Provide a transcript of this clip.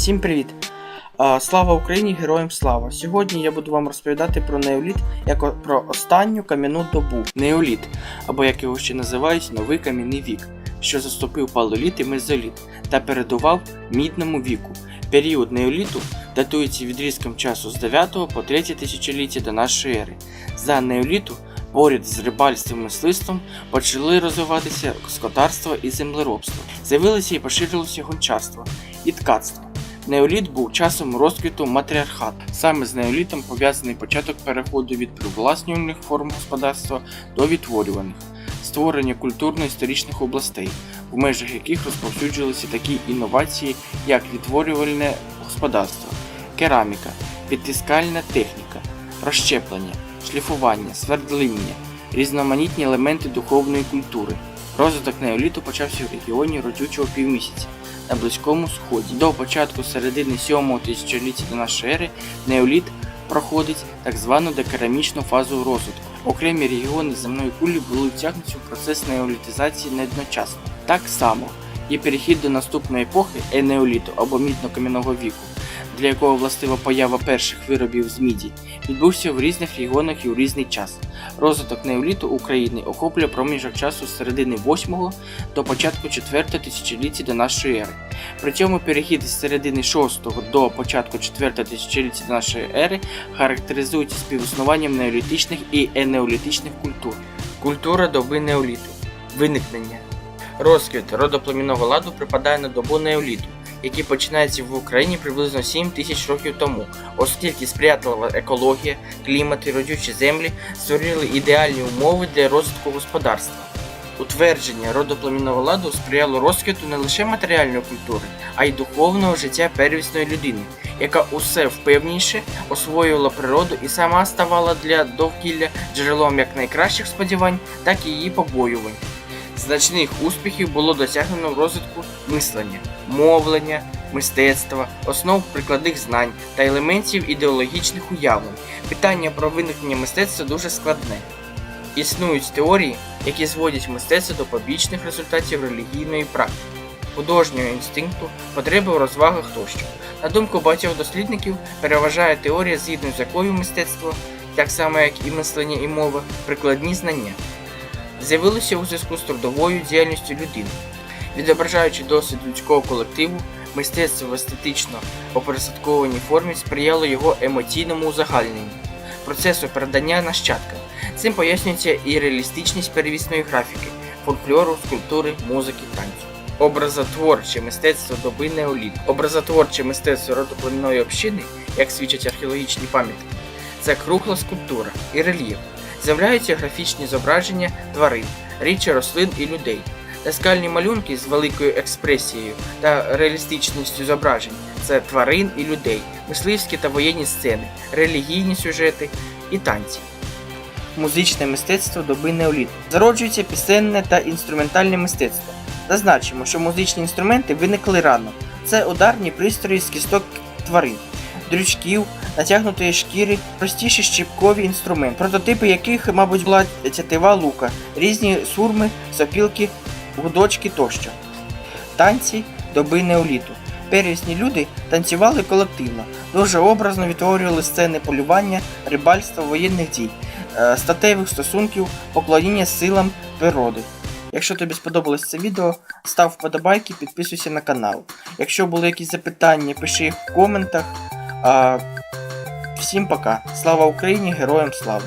Всім привіт! Слава Україні, героям слава! Сьогодні я буду вам розповідати про неоліт як про останню кам'яну добу. Неоліт, або як його ще називають, новий кам'яний вік, що заступив палеоліт і мезоліт та передував мідному віку. Період неоліту датується відрізком часу з 9 по 3 тисячоліття до нашої ери. За неоліту поряд з рибальством мисливством почали розвиватися скотарство і землеробство. З'явилося і поширилося гончарство і ткацтво. Неоліт був часом розквіту матріархату. Саме з неолітом пов'язаний початок переходу від привласнювальних форм господарства до відтворюваних, створення культурно-історичних областей, в межах яких розповсюджувалися такі інновації, як відтворювальне господарство, кераміка, підтискальна техніка, розщеплення, шліфування, свердління, різноманітні елементи духовної культури. Розвиток неоліту почався в регіоні родючого півмісяця на Близькому Сході. До початку середини 7 тисячоліття до нашої ери неоліт проходить так звану докерамічну фазу розвитку. Окремі регіони земної кулі були втягнуті в процес неолітизації неодночасно. Так само і перехід до наступної епохи енеоліту або мідно-кам'яного віку, для якого властива поява перших виробів з міді, відбувся в різних регіонах і у різний час. Розвиток неоліту України охоплює проміжок часу з середини 8 до початку 4 тисячоліття до нашої ери. При цьому перехід з середини 6 до початку 4 тисячоліття до нашої ери характеризується співіснуванням неолітичних і енеолітичних культур. Культура доби неоліту. Виникнення. Розквіт родоплемінного ладу припадає на добу неоліту, який починається в Україні приблизно 7 тисяч років тому, оскільки сприятлива екологія, клімат і родючі землі створили ідеальні умови для розвитку господарства. Утвердження родоплемінного ладу сприяло розквіту не лише матеріальної культури, а й духовного життя первісної людини, яка усе впевніше освоювала природу і сама ставала для довкілля джерелом як найкращих сподівань, так і її побоювань. Значних успіхів було досягнено в розвитку мислення, мовлення, мистецтва, основ прикладних знань та елементів ідеологічних уявлень. Питання про виникнення мистецтва дуже складне. Існують теорії, які зводять мистецтво до побічних результатів релігійної практики, художнього інстинкту, потреби в розвагах тощо. На думку багатьох дослідників, переважає теорія, згідно з якою мистецтво, так само як і мислення і мова, прикладні знання. З'явилося у зв'язку з трудовою діяльністю людини, відображаючи досвід людського колективу, мистецтво в естетично опосередкованій формі сприяло його емоційному узагальненню, процесу передання нащадкам. Цим пояснюється і реалістичність перевісної графіки, фольклору, скульптури, музики, танцю. Образотворче мистецтво доби неоліт. Образотворче мистецтво родоплемінної общини, як свідчать археологічні пам'ятки, це кругла скульптура і рельєф. З'являються графічні зображення тварин, річі рослин і людей. Наскальні малюнки з великою експресією та реалістичністю зображень це тварин і людей, мисливські та воєнні сцени, релігійні сюжети і танці. Музичне мистецтво доби неоліту. Зароджується пісенне та інструментальне мистецтво. Зазначимо, що музичні інструменти виникли рано. Це ударні пристрої з кісток тварин, дрючків, натягнутої шкіри, простіші щіпкові інструменти, прототипи яких, мабуть, була тятива лука, різні сурми, сопілки, гудочки тощо. Танці доби неоліту. Первісні люди танцювали колективно, дуже образно відтворювали сцени полювання, рибальства, воєнних дій, е, статевих стосунків, поклоніння силам природи. Якщо тобі сподобалось це відео, став вподобайки, підписуйся на канал. Якщо були якісь запитання, пиши їх в коментах. А, всім пока. Слава Україні, героям слава!